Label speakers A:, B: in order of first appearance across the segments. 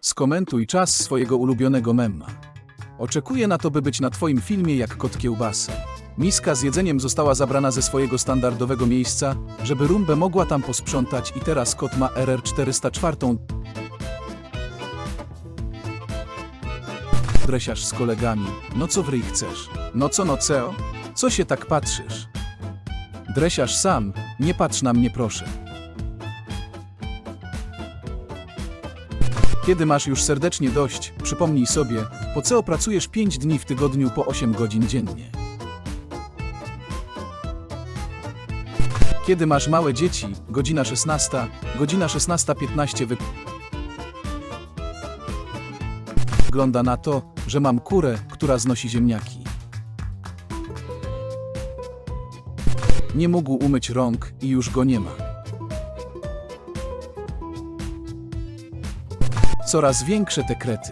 A: Skomentuj czas swojego ulubionego memma. Oczekuję na to, by być na twoim filmie jak kot kiełbasy. Miska z jedzeniem została zabrana ze swojego standardowego miejsca, żeby rumbę mogła tam posprzątać i teraz kot ma RR 404. Dresiarz z kolegami. No co w chcesz? No co no ceo? Co się tak patrzysz? Dresiarz sam, nie patrz na mnie proszę. Kiedy masz już serdecznie dość, przypomnij sobie, po co pracujesz 5 dni w tygodniu po 8 godzin dziennie. Kiedy masz małe dzieci, godzina 16, godzina 16.15 wy... Wygląda na to, że mam kurę, która znosi ziemniaki. Nie mógł umyć rąk i już go nie ma. Coraz większe te krety.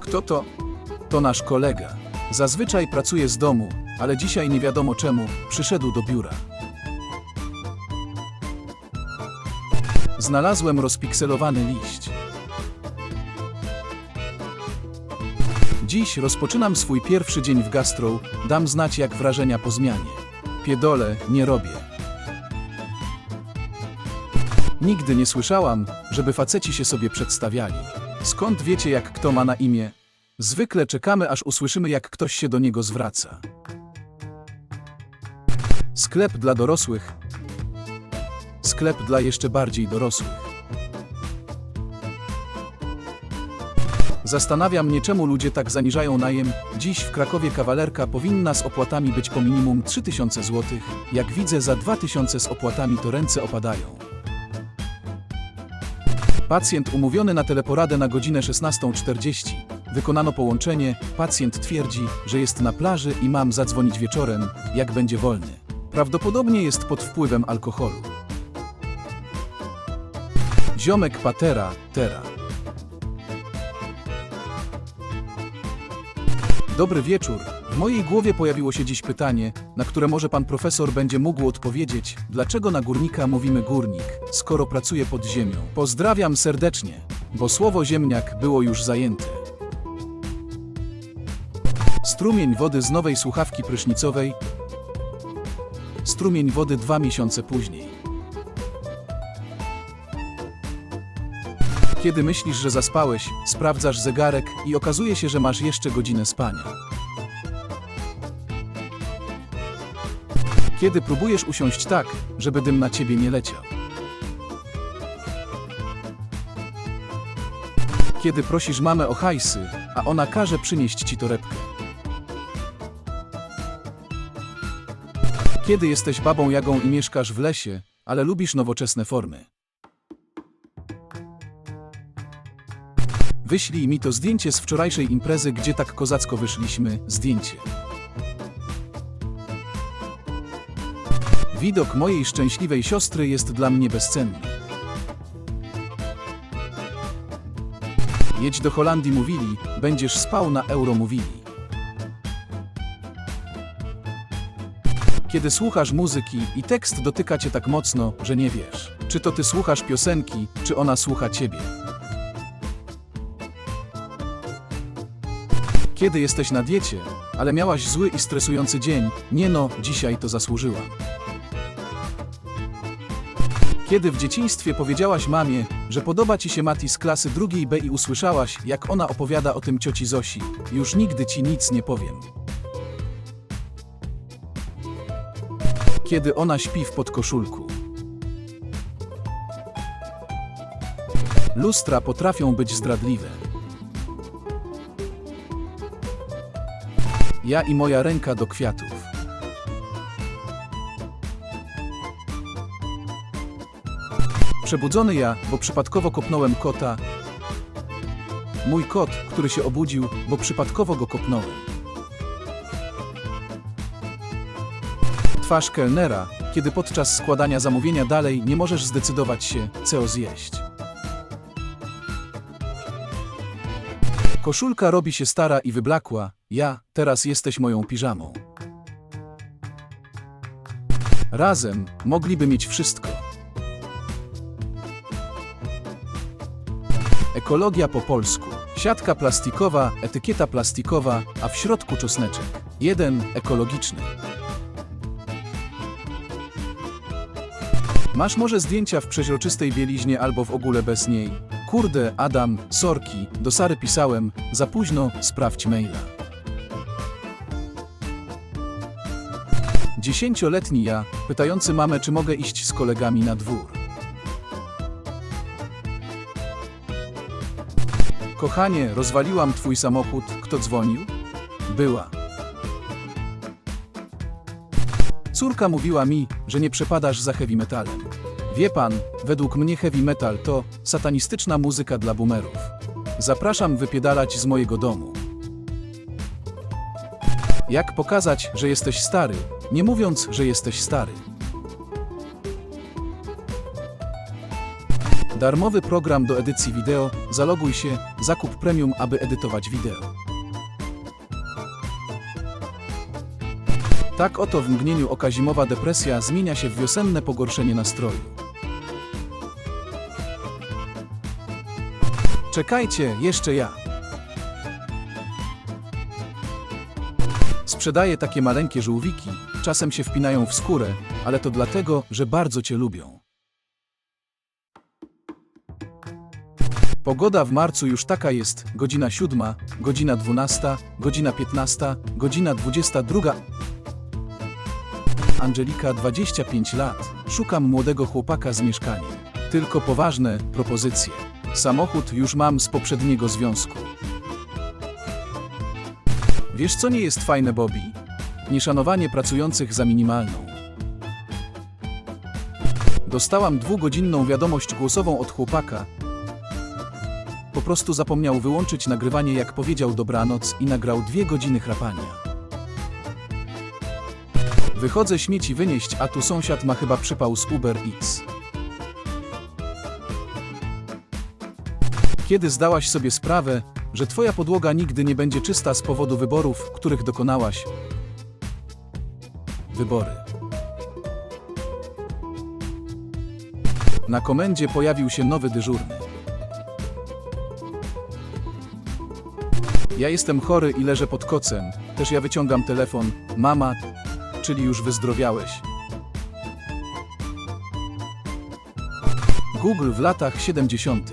A: Kto to? To nasz kolega. Zazwyczaj pracuje z domu, ale dzisiaj nie wiadomo czemu przyszedł do biura. Znalazłem rozpikselowany liść. Dziś rozpoczynam swój pierwszy dzień w gastro, dam znać jak wrażenia po zmianie. Piedole nie robię. Nigdy nie słyszałam, żeby faceci się sobie przedstawiali. Skąd wiecie, jak kto ma na imię? Zwykle czekamy, aż usłyszymy, jak ktoś się do niego zwraca. Sklep dla dorosłych. Sklep dla jeszcze bardziej dorosłych. Zastanawia mnie, czemu ludzie tak zaniżają najem. Dziś w Krakowie kawalerka powinna z opłatami być po minimum 3000 zł. Jak widzę, za 2000 z opłatami to ręce opadają. Pacjent umówiony na teleporadę na godzinę 16.40. Wykonano połączenie. Pacjent twierdzi, że jest na plaży i mam zadzwonić wieczorem, jak będzie wolny. Prawdopodobnie jest pod wpływem alkoholu. Ziomek patera, tera. Dobry wieczór. W mojej głowie pojawiło się dziś pytanie, na które może pan profesor będzie mógł odpowiedzieć, dlaczego na górnika mówimy górnik, skoro pracuje pod ziemią. Pozdrawiam serdecznie, bo słowo ziemniak było już zajęte. Strumień wody z nowej słuchawki prysznicowej. Strumień wody dwa miesiące później. Kiedy myślisz, że zaspałeś, sprawdzasz zegarek i okazuje się, że masz jeszcze godzinę spania. Kiedy próbujesz usiąść tak, żeby dym na ciebie nie leciał. Kiedy prosisz mamę o hajsy, a ona każe przynieść ci torebkę. Kiedy jesteś babą Jagą i mieszkasz w lesie, ale lubisz nowoczesne formy. Wyślij mi to zdjęcie z wczorajszej imprezy, gdzie tak kozacko wyszliśmy. Zdjęcie. Widok mojej szczęśliwej siostry jest dla mnie bezcenny. Jedź do Holandii mówili, będziesz spał na euro mówili. Kiedy słuchasz muzyki i tekst dotyka cię tak mocno, że nie wiesz, czy to ty słuchasz piosenki, czy ona słucha ciebie. Kiedy jesteś na diecie, ale miałaś zły i stresujący dzień, nie no, dzisiaj to zasłużyłam. Kiedy w dzieciństwie powiedziałaś mamie, że podoba ci się Mati z klasy drugiej B i usłyszałaś, jak ona opowiada o tym cioci Zosi, już nigdy ci nic nie powiem. Kiedy ona śpi w podkoszulku. Lustra potrafią być zdradliwe. Ja i moja ręka do kwiatów. Przebudzony ja, bo przypadkowo kopnąłem kota. Mój kot, który się obudził, bo przypadkowo go kopnąłem. Twarz kelnera, kiedy podczas składania zamówienia dalej nie możesz zdecydować się, co zjeść. Koszulka robi się stara i wyblakła, ja, teraz jesteś moją piżamą. Razem mogliby mieć wszystko. Ekologia po polsku. Siatka plastikowa, etykieta plastikowa, a w środku czosneczek. Jeden ekologiczny. Masz może zdjęcia w przeźroczystej bieliźnie albo w ogóle bez niej? Kurde, Adam, sorki, do Sary pisałem, za późno, sprawdź maila. Dziesięcioletni ja, pytający mamę, czy mogę iść z kolegami na dwór. Kochanie, rozwaliłam twój samochód, kto dzwonił? Była. Córka mówiła mi, że nie przepadasz za heavy metalem. Wie pan, według mnie heavy metal to satanistyczna muzyka dla boomerów. Zapraszam wypiedalać z mojego domu. Jak pokazać, że jesteś stary, nie mówiąc, że jesteś stary? Darmowy program do edycji wideo, zaloguj się, zakup premium, aby edytować wideo. Tak oto w mgnieniu oka zimowa depresja zmienia się w wiosenne pogorszenie nastroju. Czekajcie, jeszcze ja. Sprzedaję takie maleńkie żółwiki, czasem się wpinają w skórę, ale to dlatego, że bardzo cię lubią. Pogoda w marcu już taka jest, godzina 7, godzina 12, godzina 15, godzina 22. Angelika 25 lat. Szukam młodego chłopaka z mieszkaniem. Tylko poważne propozycje. Samochód już mam z poprzedniego związku. Wiesz co nie jest fajne, Bobby? Nieszanowanie pracujących za minimalną. Dostałam dwugodzinną wiadomość głosową od chłopaka. Po prostu zapomniał wyłączyć nagrywanie, jak powiedział dobranoc i nagrał dwie godziny chrapania. Wychodzę śmieci wynieść, a tu sąsiad ma chyba przypał z Uber X. Kiedy zdałaś sobie sprawę, że twoja podłoga nigdy nie będzie czysta z powodu wyborów, których dokonałaś? Wybory. Na komendzie pojawił się nowy dyżurny. Ja jestem chory i leżę pod kocem. Też ja wyciągam telefon. Mama, czyli już wyzdrowiałeś. Google w latach 70.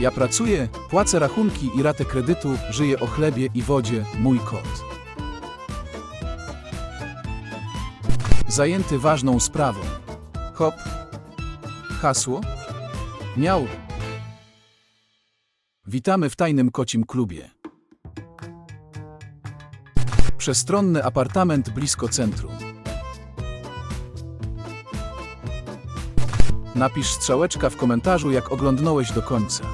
A: Ja pracuję, płacę rachunki i ratę kredytu, żyję o chlebie i wodzie, mój kot. Zajęty ważną sprawą. Hop. Hasło? Miał. Witamy w tajnym kocim klubie. Przestronny apartament blisko centrum. Napisz strzałeczka w komentarzu, jak oglądnąłeś do końca.